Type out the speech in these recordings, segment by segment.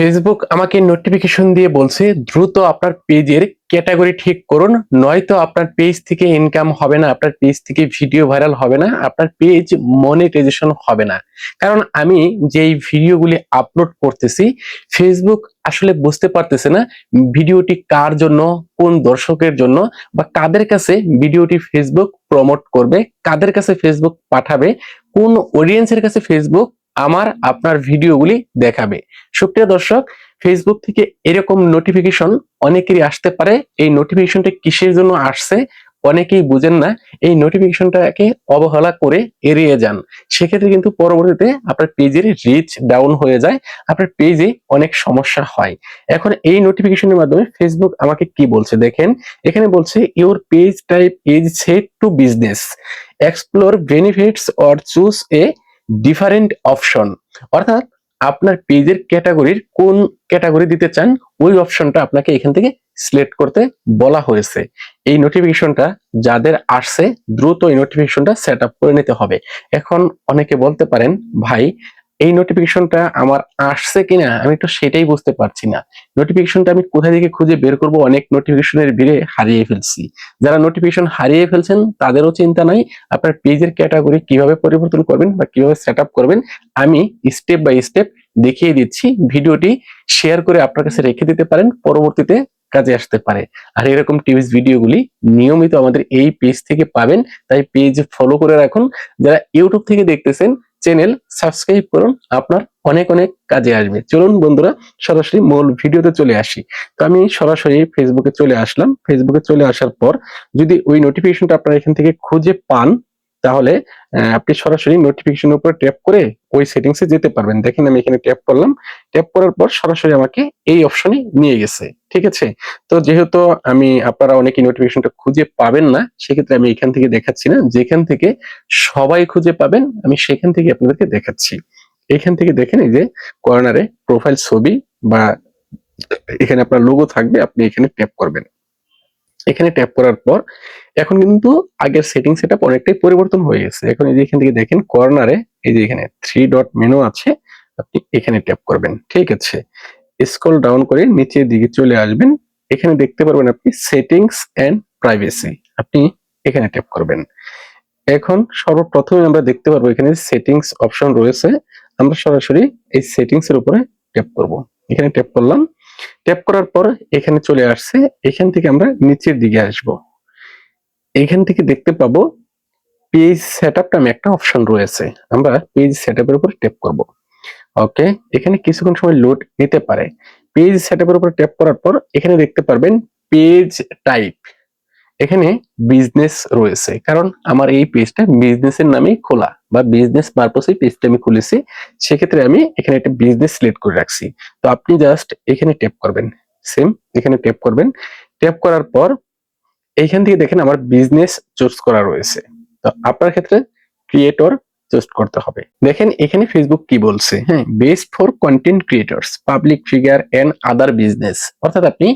Facebook আমাকে notification দিয়ে বলছে, দ্রুত আপনার পেজের ক্যাটাগরি ঠিক করুন, নয়তো আপনার পেজ থেকে ইনকাম হবে না, আপনার পেজ থেকে ভিডিও ভাইরাল হবে না, আপনার পেজ মনিটাইজেশন হবে না। কারণ আমি যেই ভিডিওগুলি আপলোড করতেছি ফেসবুক আসলে বুঝতে পারতেছে না ভিডিওটি কার জন্য, কোন দর্শকের জন্য, বা কাদের কাছে ভিডিওটি ফেসবুক প্রমোট করবে, কাদের কাছে ফেসবুক পাঠাবে, কোন অডিয়েন্সের কাছে ফেসবুক আমার, আপনার ভিডিওগুলি দেখাবে। সুপ্রিয় দর্শক ফেসবুক থেকে এরকম নোটিফিকেশন অনেকেরই আসতে পারে। এই নোটিফিকেশনটা কিসের জন্য আসছে অনেকেই বুঝেন না। এই নোটিফিকেশনটাকে অবহেলা করে এড়িয়ে যান। সেক্ষেত্রে কিন্তু পরবর্তীতে আপনার পেজের রিচ ডাউন হয়ে যায়। আপনার পেজে অনেক সমস্যা হয়। এখন এই নোটিফিকেশনের মাধ্যমে ফেসবুক আমাকে কি বলছে? দেখেন, এখানে বলছে your page type is set to business explore benefits or choose a different option অর্থাৎ আপনার পেজের ক্যাটাগরির কোন ক্যাটাগরি দিতে চান, ওই অপশনটা আপনাকে এখান থেকে সিলেক্ট করতে বলা হয়েছে। এই নোটিফিকেশনটা যাদের আসছে, দ্রুত এই নোটিফিকেশনটা সেট আপ করে নিতে হবে। এখন অনেকে বলতে পারেন, ভাই, এই নোটিফিকেশনটা আমার আসছে কিনা? আমি তো সেটাই বুঝতে পারছি না। নোটিফিকেশনটা আমি কোথা থেকে খুঁজে বের করব? অনেক নোটিফিকেশনের ভিড়ে হারিয়ে ফেলছি। যারা নোটিফিকেশন হারিয়ে ফেলছেন, তাদেরও চিন্তা নাই। আপনার পেজের ক্যাটাগরি কীভাবে পরিবর্তন করবেন বা কীভাবে সেট করবেন, আমি স্টেপ বাই স্টেপ দেখিয়ে দিচ্ছি। ভিডিওটি শেয়ার করে আপনার কাছে রেখে দিতে পারেন, পরবর্তীতে কাজে আসতে পারে। আর এরকম টিভিস ভিডিওগুলি নিয়মিত আমাদের এই পেজ থেকে পাবেন। তাই পেজ ফলো করে রাখুন। যারা ইউটিউব থেকে দেখতেছেন চ্যানেল সাবস্ক্রাইব করুন। আপনার অনেক অনেক কাজে আসবে। চলুন বন্ধুরা, সরাসরি মূল ভিডিওতে চলে আসি। তো আমি সরাসরি ফেসবুকে চলে আসলাম। ফেসবুকে চলে আসার পর যদি ওই নোটিফিকেশনটা আপনারা এখান থেকে খুঁজে পান, তাহলে আপনি সরাসরি নোটিফিকেশনের উপর ট্যাপ করে ওই সেটিংসে যেতে পারবেন। দেখেন আমি এখানে ট্যাপ করলাম। ট্যাপ করার পর সরাসরি আমাকে এই অপশনে নিয়ে গেছে। ঠিক আছে? তো যেহেতু আমি, আপনারা অনেকে নোটিফিকেশনটা খুঁজে পাবেন না, সেক্ষেত্রে আমি এখান থেকে দেখাচ্ছি না। যেখান থেকে সবাই খুঁজে পাবেন, আমি সেখান থেকে আপনাদেরকে দেখাচ্ছি। এখান থেকে দেখেন এই যে কর্নারে প্রোফাইল ছবি বা এখানে আপনার লোগো থাকবে, আপনি এখানে ট্যাপ করবেন। এখানে ট্যাপ করার পর এখন কিন্তু আগের সেটিং সেটআপ অনেকটাই পরিবর্তন হয়ে গেছে। এখন এই যে এখান থেকে দেখেন কর্নারে এই যে এখানে থ্রি ডট মেনু আছে, আপনি এখানে ট্যাপ করবেন। ঠিক আছে। স্ক্রল ডাউন করে নিচের দিকে চলে আসবেন। এখানে দেখতে পারবেন আপনি সেটিংস এন্ড প্রাইভেসি আপনি এখানে ট্যাপ করবেন। এখন সর্বপ্রথমে আমরা দেখতে পারব এখানে সেটিংস অপশন রয়েছে। আমরা সরাসরি এই সেটিংস এর উপরে ট্যাপ করব। এখানে ট্যাপ করলাম। ট্যাপ করার পর এখানে চলে আসছে। এখান থেকে আমরা নিচের দিকে আসব। এখান থেকে দেখতে পাবো পেজ সেটআপ নামে একটা অপশন রয়েছে। আমরা পেজ সেটআপের উপর ট্যাপ করব। ওকে এখানে কিছুক্ষণ সময় লোড নিতে পারে। পেজ সেটআপের উপর ট্যাপ করার পর এখানে দেখতে পারবেন পেজ টাইপ এখানে বিজনেস রয়েছে। কারণ আমার এই পেজটা বিজনেসের নামেই খোলা বা বিজনেস পারপসে পেজটা আমি খুলেছি, সেক্ষেত্রে আমি এখানে একটা বিজনেস সিলেক্ট করে রাখছি। তো আপনি জাস্ট এখানে ট্যাপ করবেন। সেম এখানে ট্যাপ করবেন। ট্যাপ করার পর এইখান থেকে দেখেন আমার বিজনেস চুজ করা রয়েছে। তো আপনার ক্ষেত্রে ক্রিয়েটর চুজ করতে হবে। দেখেন এখানে ফেসবুক কি বলছে? হ্যাঁ best for content creators public figure and other business অর্থাৎ আপনি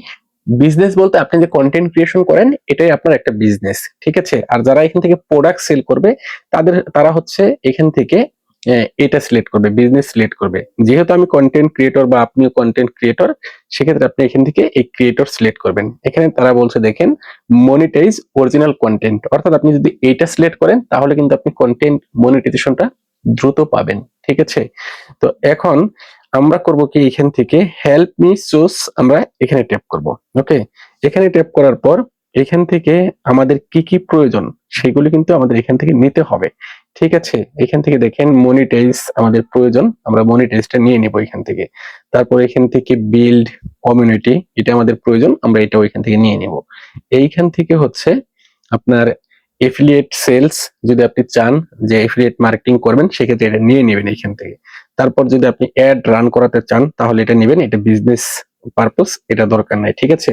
বিজনেস বলতে আপনি যে কন্টেন্ট ক্রিয়েশন করেন, এটাই আপনার একটা বিজনেস ঠিক আছে? আর যারা এখান থেকে প্রোডাক্ট সেল করবে, তাদের, তারা হচ্ছে এখান থেকে এটা সিলেক্ট করবে বিজনেস সিলেক্ট করবে। যেহেতু আমি কন্টেন্ট ক্রিয়েটর বা আপনিও কন্টেন্ট ক্রিয়েটর সেক্ষেত্রে আপনি এখান থেকে এই ক্রিয়েটর সিলেক্ট করবেন। এখানে তারা বলছে, দেখেন মনিটাইজ অরিজিনাল কন্টেন্ট অর্থাৎ আপনি যদি এইটা সিলেক্ট করেন, তাহলে কিন্তু আপনি কন্টেন্ট মনিটাইজেশনটা দ্রুত পাবেন, ঠিক আছে? তো এখন আমরা করব কি এখান থেকে? হেল্প মি চুজ আমরা এখানে ট্যাপ করব। ওকে এখানে ট্যাপ করার পর এখান থেকে আমাদের কি কি প্রয়োজন সেগুলি কিন্তু আমাদের এখান থেকে নিতে হবে। ঠিক আছে? এখান থেকে দেখেন মনিটাইজ আমাদের প্রয়োজন, আমরা মনিটাইজটা নিয়ে নিব এখান থেকে। তারপর এখান থেকে বিল্ড কমিউনিটি এটা আমাদের প্রয়োজন, আমরা এটাও এখান থেকে নিয়ে নিব। এইখান থেকে হচ্ছে আপনার এফিলিয়েট সেলস যদি আপনি চান যে এফিলিয়েট মার্কেটিং করবেন, সেক্ষেত্রে এটা নিয়ে নেবেন এখান থেকে। তারপর যদি আপনি অ্যাড রান করাতে চান, তাহলে এটা নেবেন, এটা বিজনেস পারপস এটা দরকার নাই, ঠিক আছে?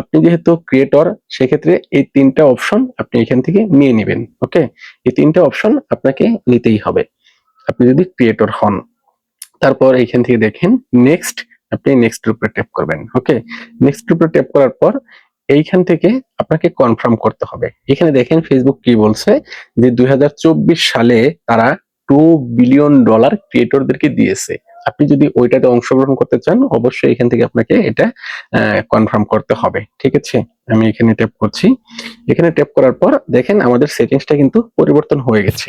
আপনি যেহেতু ক্রিয়েটর সেক্ষেত্রে এই তিনটা অপশন আপনি এখান থেকে নিয়ে নেবেন ওকে এই তিনটা অপশন আপনাকে নিতেই হবে। আপনি যদি ক্রিয়েটর হন, তারপর এখান থেকে দেখেন নেক্সট আপনি নেক্সট উপরে ট্যাপ করবেন ওকে নেক্সট উপরে ট্যাপ করার পর এইখান থেকে আপনাকে কনফার্ম করতে হবে। এখানে দেখেন ফেসবুক কি বলছে যে দুই হাজার চব্বিশ সালে তারা টু বিলিয়ন ডলার ক্রিয়েটরদেরকে দিয়েছে। আপনি যদি ওইটাতে অংশগ্রহণ করতে চান, অবশ্যই এখান থেকে আপনাকে এটা কনফার্ম করতে হবে। ঠিক আছে? আমি এখানে ট্যাপ করছি। এখানে ট্যাপ করার পর দেখেন আমাদের সেটিংসটা কিন্তু পরিবর্তন হয়ে গেছে।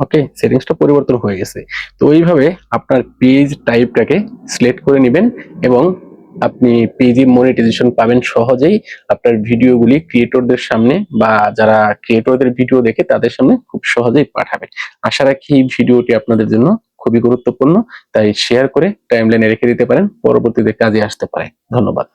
ওকে সেটিংসটা পরিবর্তন হয়ে গেছে। তো ওইভাবে আপনার পেজ টাইপটাকে সিলেক্ট করে নেবেন এবং আপনি পেজে মনিটাইজেশন পাবেন সহজেই। আপনার ভিডিওগুলি ক্রিয়েটরদের সামনে বা যারা ক্রিয়েটরদের ভিডিও দেখে তাদের সামনে খুব সহজেই পাঠাবেন। আশা রাখি এই ভিডিওটি আপনাদের জন্য খুবই গুরুত্বপূর্ণ। তাই শেয়ার করে টাইমলাইনে রেখে দিতে পারেন। পরবর্তীতে কাজে আসতে পারে ধন্যবাদ।